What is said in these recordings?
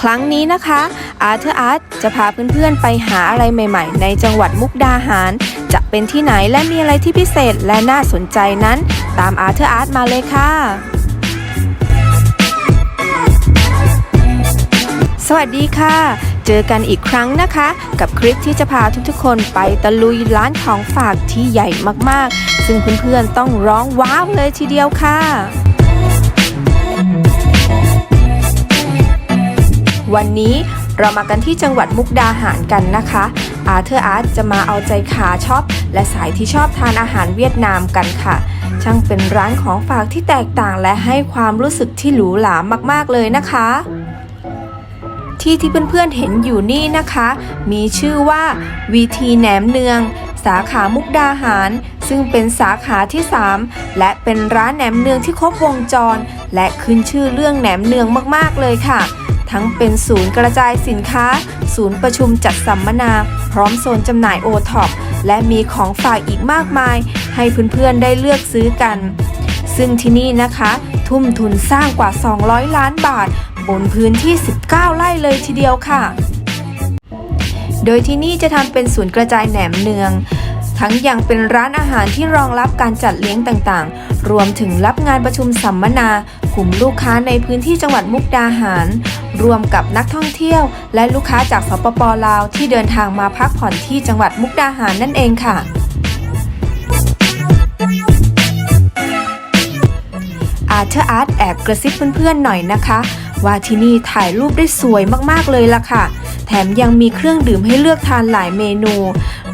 ครั้งนี้นะคะอาร์เธอร์อาร์ตจะพาเพื่อนๆไปหาอะไรใหม่ๆ ในจังหวัดมุกดาหาร จะเป็นที่ไหนและมีอะไรที่พิเศษและน่าสนใจนั้น ตามอาร์เธอร์อาร์ตมาเลยค่ะสวัสดีค่ะ เจอกันอีกครั้งนะคะ กับคลิปที่จะพาทุกๆ คนไปตะลุยร้านของฝากที่ใหญ่มากๆ ซึ่งเพื่อนๆต้องร้องว้าวเลยทีเดียวค่ะวันนี้เรามากันที่จังหวัดมุกดาหารกันนะคะอาเธอร์อาร์ตจะมาเอาใจขาชอบและสายที่ชอบทานอาหารเวียดนามกันค่ะ ช่างเป็นร้านของฝากที่แตกต่างและให้ความรู้สึกที่หรูหรามากๆเลยนะคะ ที่ที่เพื่อนๆเห็นอยู่นี่นะคะ มีชื่อว่าวีทีแหนมเนือง สาขามุกดาหาร ซึ่งเป็นสาขาที่ 3 และเป็นร้านแหนมเนืองที่ครบวงจร และขึ้นชื่อเรื่องแหนมเนืองมากๆเลยค่ะ ทั้งเป็นศูนย์กระจายสินค้า ศูนย์ประชุมจัดสัมมนา พร้อมโซนจำหน่ายโอท็อปและมีของฝากอีกมากมาย ให้เพื่อนๆได้เลือกซื้อกัน ซึ่งที่นี่นะคะทุ่มทุนสร้างกว่า 200 ล้านบาท บนพื้นที่ 19 ไร่เลยทีเดียวค่ะ โดยที่นี่จะทำเป็นศูนย์กระจายแหนมเนือง ทั้งยังเป็นร้านอาหารที่รองรับการจัดเลี้ยงต่างๆ รวมถึงรับงานประชุมสัมมนากลุ่มลูกค้าในพื้นที่จังหวัดมุกดาหาร รวมกับนักท่องเที่ยว และลูกค้าจากสปปลาวที่เดินทางมาพักผ่อนที่จังหวัดมุกดาหารนั่นเองค่ะอาร์เธอร์อาร์ตแอบกระซิบเพื่อนๆหน่อยนะคะ ว่าที่นี่ถ่ายรูปได้สวยมากๆเลยล่ะค่ะ แถมยังมีเครื่องดื่มให้เลือกทานหลายเมนู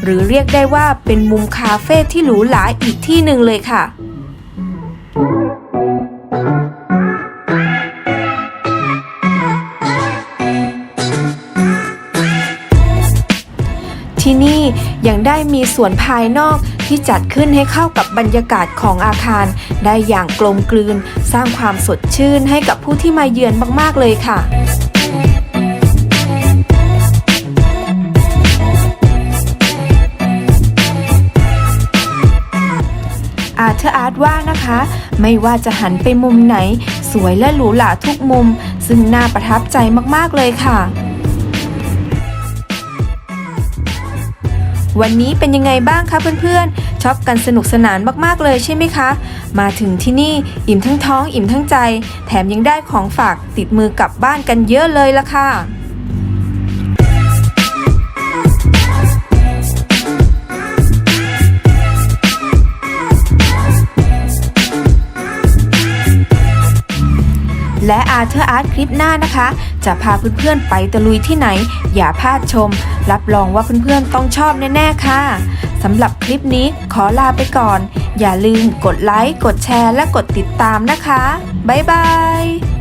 หรือเรียกได้ว่าเป็นมุมคาเฟ่ที่หรูหราอีกที่หนึ่งเลยค่ะ นี่ ยังได้มีสวนภายนอกที่จัดขึ้นให้เข้ากับบรรยากาศของอาคาร ได้อย่างกลมกลืน สร้างความสดชื่นให้กับผู้ที่มาเยือนมากๆเลยค่ะอาเธอร์อาร์ตว่านะคะ ไม่ว่าจะหันไปมุมไหน สวยและหรูหราทุกมุม ซึ่งน่าประทับใจมาก ๆ เลยค่ะ วันนี้เป็นยังไงบ้างคะเพื่อนๆชอบกันสนุกสนานมากๆเลยใช่ไหมคะ มาถึงที่นี่อิ่มทั้งท้องอิ่มทั้งใจ แถมยังได้ของฝากติดมือกลับบ้านกันเยอะเลยละค่ะ และอาร์เธอร์อาร์ตคลิปหน้านะคะ จะพาเพื่อนๆไปตะลุยที่ไหน อย่าพลาดชม รับรองว่าเพื่อนๆต้องชอบแน่ๆค่ะสำหรับคลิปนี้ขอลาไปก่อน อย่าลืมกดไลค์ กดแชร์ และกดติดตามนะคะ บ๊ายบาย